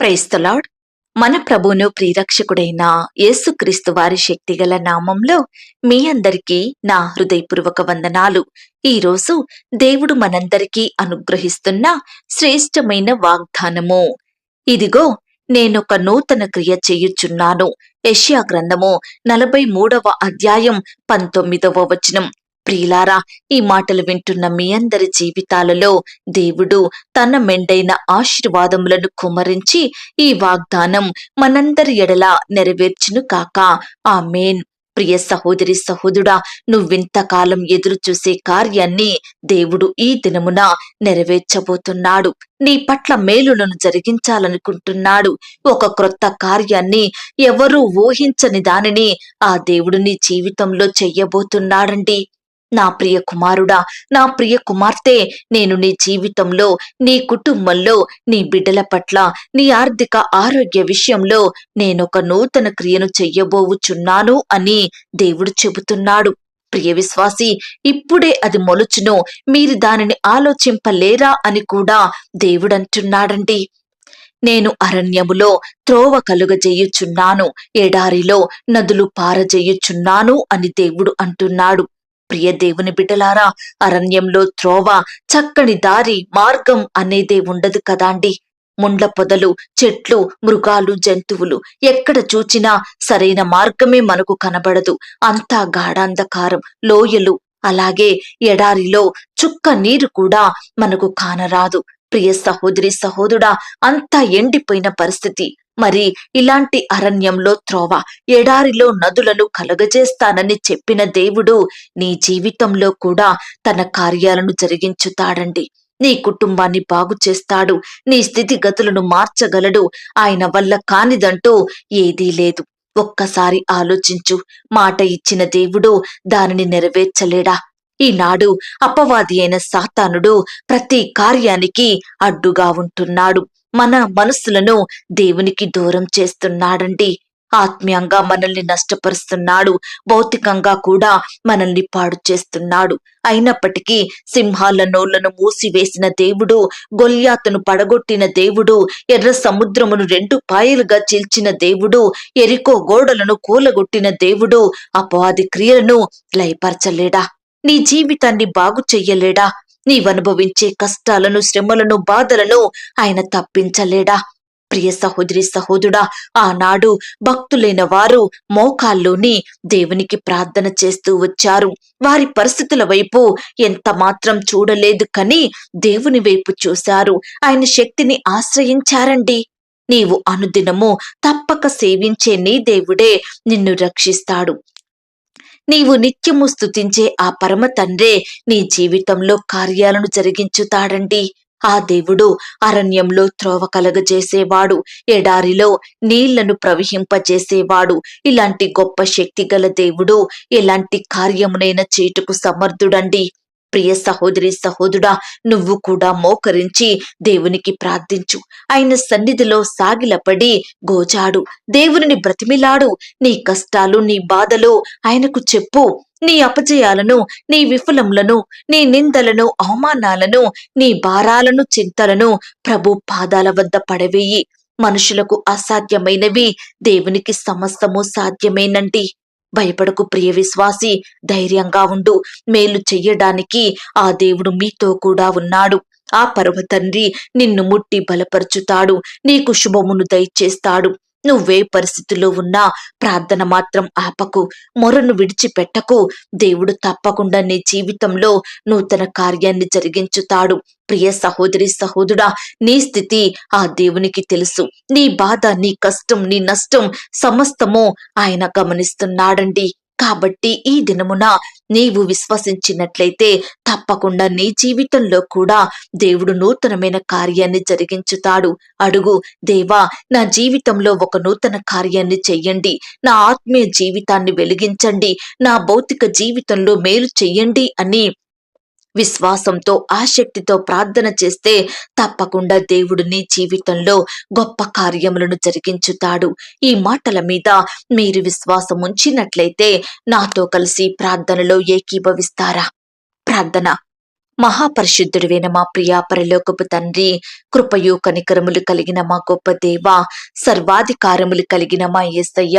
క్రైస్తలాడ్ మన ప్రభువును ప్రియరక్షకుడైన యేసుక్రీస్తు వారి శక్తిగల నామంలో మీ అందరికీ నా హృదయపూర్వక వందనాలు. ఈరోజు దేవుడు మనందరికీ అనుగ్రహిస్తున్న శ్రేష్టమైన వాగ్దానము. ఇదిగో నేనొక నూతన క్రియ చేయుచున్నాను. యష్యా గ్రంథము నలభై మూడవ అధ్యాయం పంతొమ్మిదవ వచనం. ప్రియులారా ఈ మాటలు వింటున్న మీ అందరి జీవితాలలో దేవుడు తన మెండైన ఆశీర్వాదములను కుమరించి ఈ వాగ్దానం మనందరి ఎడల నెరవేర్చును కాక. ఆ మేన్ ప్రియ సహోదరి సహోదుడా నువ్వింతకాలం ఎదురు చూసే కార్యాన్ని దేవుడు ఈ దినమున నెరవేర్చబోతున్నాడు. నీ పట్ల మేలులను జరిగించాలనుకుంటున్నాడు. ఒక క్రొత్త కార్యాన్ని ఎవరూ ఊహించని దానిని ఆ దేవుడు నీ జీవితంలో చెయ్యబోతున్నాడండి నా ప్రియ కుమారుడా నా ప్రియ కుమార్తె నేను నీ జీవితంలో నీ కుటుంబంలో నీ బిడ్డల పట్ల నీ ఆర్థిక ఆరోగ్య విషయంలో నేనొక నూతన క్రియను చెయ్యబోవుచున్నాను అని దేవుడు చెబుతున్నాడు. ప్రియ విశ్వాసి ఇప్పుడే అది మొలుచును మీరు దానిని ఆలోచింపలేరా అని కూడా దేవుడంటున్నాడండి. నేను అరణ్యములో త్రోవ కలుగజేయుచున్నాను ఎడారిలో నదులు పారజేయుచున్నాను అని దేవుడు అంటున్నాడు. ప్రియ దేవుని బిడ్డలారా అరణ్యంలో త్రోవ చక్కని దారి మార్గం అనేదే ఉండదు కదాండి ముండ్ల పొదలు చెట్లు మృగాలు జంతువులు ఎక్కడ చూచినా సరైన మార్గమే మనకు కనబడదు. అంతా గాఢాంధకారం లోయలు. అలాగే ఎడారిలో చుక్క నీరు కూడా మనకు కానరాదు. ప్రియ సహోదరి సహోదరుడా అంతా ఎండిపోయిన పరిస్థితి. మరి ఇలాంటి అరణ్యంలో త్రోవ ఎడారిలో నదులను కలగజేస్తానని చెప్పిన దేవుడు నీ జీవితంలో కూడా తన కార్యాలను జరిగించుతాడండి. నీ కుటుంబాన్ని బాగు చేస్తాడు. నీ స్థితిగతులను మార్చగలడు. ఆయన వల్ల కానిదంటూ ఏదీ లేదు. ఒక్కసారి ఆలోచించు. మాట ఇచ్చిన దేవుడు దానిని నెరవేర్చలేడా? ఈనాడు అపవాది అయిన సాతానుడు ప్రతి కార్యానికి అడ్డుగా ఉంటున్నాడు. మన మనస్సులను దేవునికి దూరం చేస్తున్నాడండి. ఆత్మీయంగా మనల్ని నష్టపరుస్తున్నాడు. భౌతికంగా కూడా మనల్ని పాడు చేస్తున్నాడు. అయినప్పటికీ సింహాల నోళ్ళను మూసివేసిన దేవుడు గొల్యాతును పడగొట్టిన దేవుడు ఎర్ర సముద్రమును రెండు పాయలుగా చీల్చిన దేవుడు ఎరికో గోడలను కూలగొట్టిన దేవుడు అపవాది క్రియలను లయపరచలేడా? నీ జీవితాన్ని బాగు చెయ్యలేడా? నీవనుభవించే కష్టాలను శ్రమలను బాధలను ఆయన తప్పించలేడా? ప్రియ సహోదరి సహోదుడా ఆనాడు భక్తులైన వారు మోకాల్లోని దేవునికి ప్రార్థన చేస్తూ వచ్చారు. వారి పరిస్థితుల వైపు ఎంత మాత్రం చూడలేదు కని దేవుని వైపు చూశారు. ఆయన శక్తిని ఆశ్రయించారండి. నీవు అనుదినము తప్పక సేవించే నీ దేవుడే నిన్ను రక్షిస్తాడు. నీవు నిత్యము స్థుతించే ఆ పరమ తండ్రే నీ జీవితంలో కార్యాలను జరిగించుతాడండి. ఆ దేవుడు అరణ్యంలో త్రోవ కలగజేసేవాడు ఎడారిలో నీళ్ళను ప్రవహింపజేసేవాడు. ఇలాంటి గొప్ప శక్తి గల దేవుడు ఎలాంటి కార్యమునైనా చేటుకు సమర్థుడండి. ప్రియ సహోదరి సహోదుడా నువ్వు కూడా మోకరించి దేవునికి ప్రార్థించు. ఆయన సన్నిధిలో సాగిలపడి గోచాడు దేవుని బ్రతిమిలాడు. నీ కష్టాలు నీ బాధలు ఆయనకు చెప్పు. నీ అపజయాలను నీ విఫలములను నీ నిందలను అవమానాలను నీ భారాలను చింతలను ప్రభు పాదాల వద్ద పడవేయి. మనుషులకు అసాధ్యమైనవి దేవునికి సమస్తము సాధ్యమేనండి భయపడకు ప్రియ విశ్వాసి ధైర్యంగా ఉండు. మేలు చెయ్యడానికి ఆ దేవుడు మీతో కూడా ఉన్నాడు. ఆ పరమ తండ్రి నిన్ను ముట్టి బలపరుచుతాడు. నీకు శుభమును దయచేస్తాడు. నువ్వే పరిస్థితిలో ఉన్నా ప్రార్థన మాత్రం ఆపకు మొరను విడిచిపెట్టకు. దేవుడు తప్పకుండా నీ జీవితంలో నూతన కార్యాన్ని జరిగించుతాడు. ప్రియ సహోదరి సహోదరుడా నీ స్థితి ఆ దేవునికి తెలుసు. నీ బాధ నీ కష్టం నీ నష్టం సమస్తము ఆయన గమనిస్తున్నాడండి. కాబట్టి ఈ దినమున నీవు విశ్వసించినట్లయితే తప్పకుండా నీ జీవితంలో కూడా దేవుడు నూతనమైన కార్యాన్ని జరిగించుతాడు. అడుగు దేవా నా జీవితంలో ఒక నూతన కార్యాన్ని చెయ్యండి. నా ఆత్మీయ జీవితాన్ని వెలిగించండి. నా భౌతిక జీవితంలో మేలు చెయ్యండి అని విశ్వాసంతో ఆసక్తితో ప్రార్థన చేస్తే తప్పకుండా దేవుడు నీ జీవితంలో గొప్ప కార్యములను జరిగించుతాడు. ఈ మాటల మీద మీరు విశ్వాసం ఉంచినట్లయితే నాతో కలిసి ప్రార్థనలో ఏకీభవిస్తారా? ప్రార్థన మహాపరిశుద్ధుడివైన మా ప్రియా పరలోకపు తండ్రి కృపయు కనికరములు కలిగిన మా గొప్ప దేవ సర్వాధికారములు కలిగిన మా యేసయ్య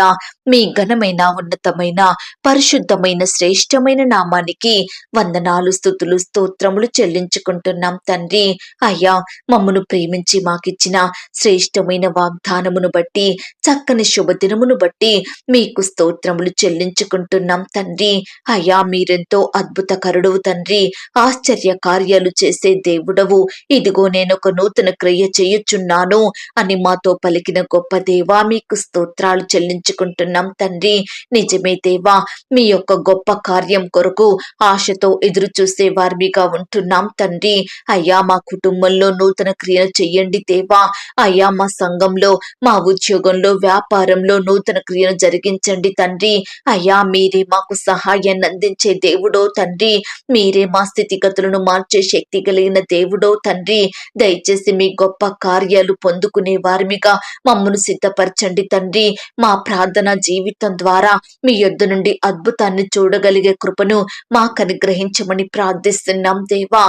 మీ ఘనమైన ఉన్నతమైన పరిశుద్ధమైన శ్రేష్టమైన నామానికి వందనాలు స్థుతులు స్తోత్రములు చెల్లించుకుంటున్నాం తండ్రి. అయ్యా మమ్మను ప్రేమించి మాకిచ్చిన శ్రేష్టమైన వాగ్దానమును బట్టి చక్కని శుభదినమును బట్టి మీకు స్తోత్రములు చెల్లించుకుంటున్నాం తండ్రి. అయ్యా మీరెంతో అద్భుతకరుడు తండ్రి. ఆశ్చర్య కార్యాలు చేసే దేవుడవు. ఇదిగో నేను ఒక నూతన క్రియ చేయుచున్నాను అని మాతో పలికిన గొప్ప దేవా మీకు స్తోత్రాలు చెల్లించుకుంటున్నాం తండ్రి. నిజమే దేవా మీ యొక్క గొప్ప కార్యం కొరకు ఆశతో ఎదురు చూసే వారిగా ఉంటున్నాం తండ్రి. అయ్యా మా కుటుంబంలో నూతన క్రియలు చెయ్యండి దేవా. అయ్యా మా సంఘంలో మా ఉద్యోగంలో వ్యాపారంలో నూతన క్రియను జరిగించండి తండ్రి. అయ్యా మీరే మాకు సహాయాన్ని అందించే దేవుడో తండ్రి. మీరే మా స్థితిగతులను మార్చే శక్తి కలిగిన దేవుడో తండ్రి దయచేసి మీ గొప్ప కార్యాలు పొందుకునే వారిమిగా మమ్మను సిద్ధపరచండి తండ్రి. మా ప్రార్థన జీవితం ద్వారా మీ యొద్ద నుండి అద్భుతాన్ని చూడగలిగే కృపను మాకు అనుగ్రహించమని ప్రార్థిస్తున్నాం దేవా.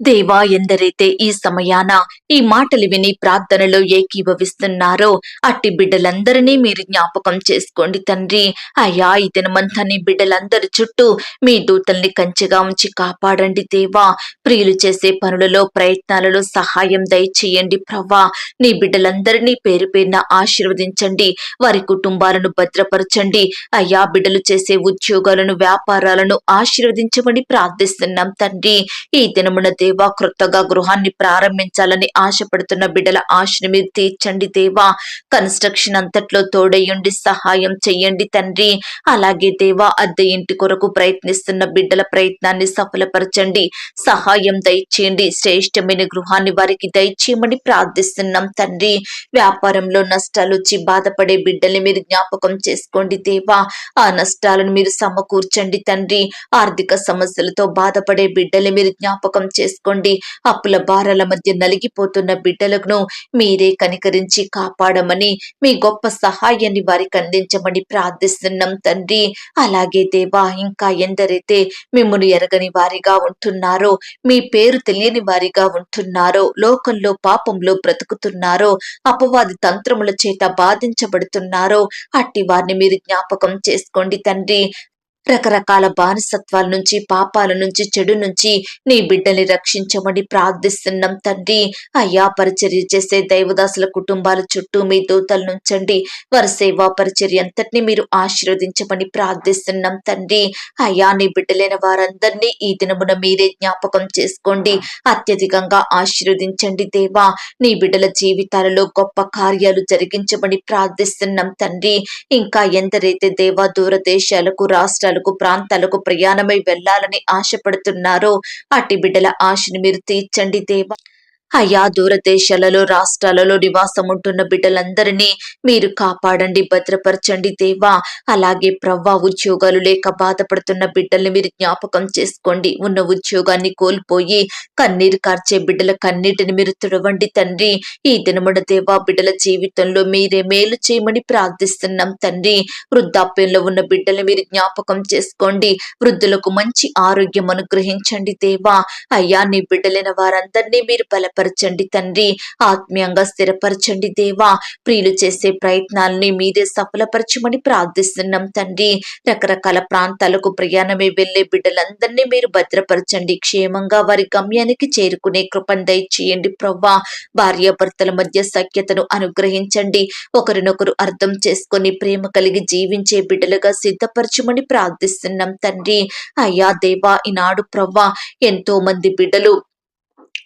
దేవా ఎందరైతే ఈ సమయాన ఈ మాటలు విని ప్రార్థనలో ఏకీభవిస్తున్నారో అట్టి బిడ్డలందరినీ మీరు జ్ఞాపకం చేసుకోండి తండ్రి. అయ్యా ఈ దినమంతా నీ బిడ్డలందరి చుట్టూ మీ దూతల్ని కంచెగా ఉంచి కాపాడండి దేవా. ప్రియులు చేసే పనులలో ప్రయత్నాలలో సహాయం దయచేయండి ప్రవ్వా. నీ బిడ్డలందరినీ పేరు పేరున ఆశీర్వదించండి. వారి కుటుంబాలను భద్రపరచండి. అయ్యా బిడ్డలు చేసే ఉద్యోగాలను వ్యాపారాలను ఆశీర్వదించమని ప్రార్థిస్తున్నాం తండ్రి. ఈ దినమున దేవా క్రొత్తగా గృహాన్ని ప్రారంభించాలని ఆశపడుతున్న బిడ్డల ఆశని మీరు తీర్చండి దేవా. కన్స్ట్రక్షన్ అంతట్లో తోడయ్యండి సహాయం చెయ్యండి తండ్రి. అలాగే దేవా అద్దె ఇంటి కొరకు ప్రయత్నిస్తున్న బిడ్డల ప్రయత్నాన్ని సఫలపరచండి. సహాయం దయచేయండి. శ్రేష్టమైన గృహాన్ని వారికి దయచేయమని ప్రార్థిస్తున్నాం తండ్రి. వ్యాపారంలో నష్టాలు వచ్చి బాధపడే బిడ్డల్ని మీరు జ్ఞాపకం చేసుకోండి దేవా. ఆ నష్టాలను మీరు సమకూర్చండి తండ్రి. ఆర్థిక సమస్యలతో బాధపడే బిడ్డల్ని మీరు జ్ఞాపకం చేసుకోండి అప్పుల భారాల మధ్య నలిగిపోతున్న బిడ్డలను మీరే కనికరించి కాపాడమని మీ గొప్ప సహాయాన్ని వారికి అందించమని ప్రార్థిస్తున్నాం తండ్రి. అలాగే దేవా ఇంకా ఎందరైతే మిమ్మల్ని ఎరగని వారిగా ఉంటున్నారో మీ పేరు తెలియని వారిగా ఉంటున్నారో లోకంలో పాపంలో బ్రతుకుతున్నారో అపవాది తంత్రముల చేత బాధించబడుతున్నారో అట్టి వారిని మీరు జ్ఞాపకం చేసుకోండి తండ్రి. రకరకాల బానిసత్వాల నుంచి పాపాల నుంచి చెడు నుంచి నీ బిడ్డని రక్షించమని ప్రార్థిస్తున్నాం తండ్రి. అయ్యా పరిచర్య చేసే దైవదాసుల కుటుంబాల చుట్టూ మీ దూతలు నుంచండి. వారి సేవా పరిచర్య అంతటిని మీరు ఆశీర్వదించమని ప్రార్థిస్తున్నాం తండ్రి. అయ్యా నీ బిడ్డలైన వారందరినీ ఈ దినమున మీరే జ్ఞాపకం చేసుకోండి. అత్యధికంగా ఆశీర్వదించండి దేవా. నీ బిడ్డల జీవితాలలో గొప్ప కార్యాలు జరిగించమని ప్రార్థిస్తున్నాం తండ్రి. ఇంకా ఎందరైతే దేవా దూర దేశాలకు రాష్ట్రాలకు ప్రాంతాలకు ప్రయాణమై వెళ్ళాలని ఆశపడుతున్నారో అట్టి బిడ్డల ఆశని మీరు తీర్చండి దేవా. అయ్యా దూరదేశాలలో రాష్ట్రాలలో నివాసం ఉంటున్న బిడ్డలందరినీ మీరు కాపాడండి భద్రపరచండి దేవా. అలాగే ప్రవ్వా ఉద్యోగాలు లేక బాధపడుతున్న బిడ్డల్ని మీరు జ్ఞాపకం చేసుకోండి. ఉన్న ఉద్యోగాన్ని కోల్పోయి కన్నీరు కార్చే బిడ్డల కన్నీటిని మీరు తుడవండి తండ్రి. ఈ దినమున దేవా బిడ్డల జీవితంలో మీరే మేలు చేయమని ప్రార్థిస్తున్నాం తండ్రి. వృద్ధాప్యంలో ఉన్న బిడ్డలు మీరు జ్ఞాపకం చేసుకోండి. వృద్ధులకు మంచి ఆరోగ్యం అనుగ్రహించండి దేవా. అయ్యా నీ బిడ్డలైన వారందరినీ మీరు బలపరచండి తండ్రి. ఆత్మీయంగా స్థిరపరచండి దేవా. ప్రియులు చేసే ప్రయత్నాలని మీరే సఫలపరచమని ప్రార్థిస్తున్నాం తండ్రి. రకరకాల ప్రాంతాలకు ప్రయాణమే వెళ్ళే బిడ్డలందరినీ మీరు భద్రపరచండి. క్షేమంగా వారి గమ్యానికి చేరుకునే కృపను దయచేయండి ప్రవ్వా. భార్యాభర్తల మధ్య సఖ్యతను అనుగ్రహించండి. ఒకరినొకరు అర్థం చేసుకొని ప్రేమ కలిగి జీవించే బిడ్డలుగా సిద్ధపరచమని ప్రార్థిస్తున్నాం తండ్రి. అయ్యా దేవా ఈనాడు ప్రవ్వా ఎంతో మంది బిడ్డలు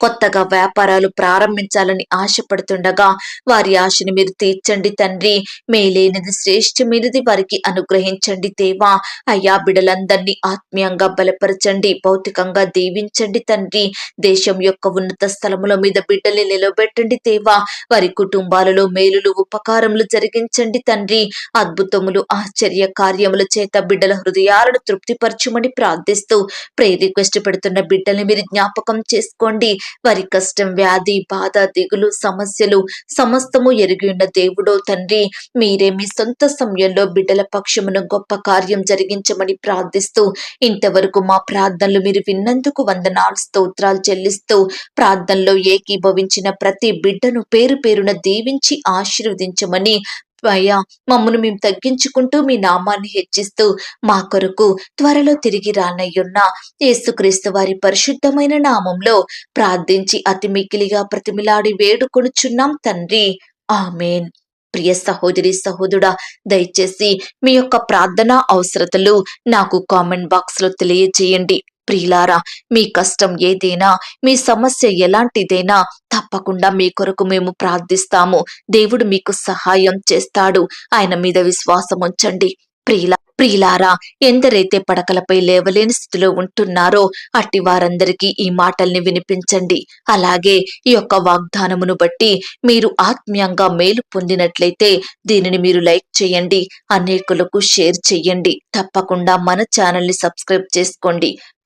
కొత్తగా వ్యాపారాలు ప్రారంభించాలని ఆశపడుతుండగా వారి ఆశని మీరు తీర్చండి తండ్రి. మేలేనిది శ్రేష్టమైనది వారికి అనుగ్రహించండి దేవా. అయ్యా బిడలందరినీ ఆత్మీయంగా బలపరచండి భౌతికంగా దీవించండి తండ్రి. దేశం యొక్క ఉన్నత స్థలముల మీద బిడ్డల్ని నిలబెట్టండి దేవా. వారి కుటుంబాలలో మేలులు ఉపకారములు జరిగించండి తండ్రి. అద్భుతములు ఆశ్చర్య కార్యముల చేత బిడ్డల హృదయాలను తృప్తిపరచుమని ప్రార్థిస్తూ ప్రే రిక్వెస్ట్ పెడుతున్న బిడ్డల్ని మీరు జ్ఞాపకం చేసుకోండి. వారి కష్టం వ్యాధి బాధ దిగులు సమస్యలు సమస్తము ఎరిగి ఉన్న దేవుడో తండ్రి మీరే మీ సొంత సమయంలో బిడ్డల పక్షమును గొప్ప కార్యం జరిగించమని ప్రార్థిస్తూ ఇంతవరకు మా ప్రార్థనలు మీరు విన్నందుకు వందనాలు స్తోత్రాలు చెల్లిస్తూ ప్రార్థనలో ఏకీభవించిన ప్రతి బిడ్డను పేరు పేరున దీవించి ఆశీర్వదించమని అయ్యా మమ్మను మేము తగ్గించుకుంటూ మీ నామాన్ని హెచ్చిస్తూ మా కొరకు త్వరలో తిరిగి రానయ్యున్న యేసుక్రీస్తు వారి పరిశుద్ధమైన నామంలో ప్రార్థించి అతి మిక్కిలిగా ప్రతిమిలాడి వేడుకొనుచున్నాం తండ్రి. ఆమెన్. ప్రియ సహోదరి సహోదరుడా దయచేసి మీ యొక్క ప్రార్థన అవసరతలు నాకు కామెంట్ బాక్స్లో తెలియజేయండి. ప్రియులారా మీ కష్టం ఏదైనా మీ సమస్య ఎలాంటిదైనా తప్పకుండా మీ కొరకు మేము ప్రార్థిస్తాము. దేవుడు మీకు సహాయం చేస్తాడు. ఆయన మీద విశ్వాసం ఉంచండి. ప్రియుల ప్రియులారా ఎందరైతే పడకలపై లేవలేని స్థితిలో ఉంటున్నారో అట్టి వారందరికీ ఈ మాటల్ని వినిపించండి. అలాగే ఈ యొక్క వాగ్దానమును బట్టి మీరు ఆత్మీయంగా మేలు పొందినట్లయితే దీనిని మీరు లైక్ చేయండి అనేకులకు షేర్ చేయండి. తప్పకుండా మన ఛానల్ని సబ్స్క్రైబ్ చేసుకోండి.